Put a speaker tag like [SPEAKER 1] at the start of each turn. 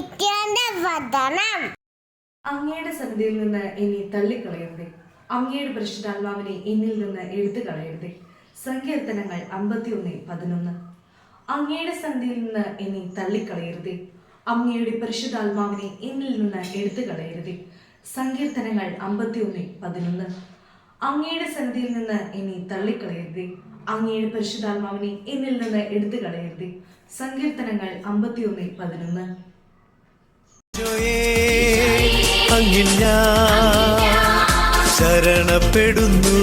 [SPEAKER 1] വചനം അങ്ങയുടെ സന്നിധിയിൽ നിന്ന് എന്നെ തള്ളിക്കളയരുതേ. അങ്ങയുടെ പരിശുദ്ധാത്മാവിനെ എന്നിൽ നിന്ന് എടുത്തു കളയരുതേ. സങ്കീർത്തനങ്ങൾ അമ്പത്തിയൊന്ന് പതിനൊന്ന്. അങ്ങയുടെ സന്ധിയിൽ നിന്ന് എന്നെ തള്ളിക്കളയരുതേ. അങ്ങയുടെ പരിശുദ്ധാത്മാവിനെ എന്നിൽ നിന്ന് എടുത്തു കളയരുതേ. സങ്കീർത്തനങ്ങൾ അമ്പത്തിയൊന്ന് പതിനൊന്ന്. അങ്ങയുടെ സന്ധിയിൽ നിന്ന് എന്നെ തള്ളിക്കളയരുതേ. അങ്ങയുടെ പരിശുദ്ധാത്മാവിനെ എന്നിൽ നിന്ന് എടുത്തു കളയരുതേ. സങ്കീർത്തനങ്ങൾ അമ്പത്തിയൊന്ന് പതിനൊന്ന്.
[SPEAKER 2] അങ്ങിൽ ഞാൻ ശരണപ്പെടുന്നു.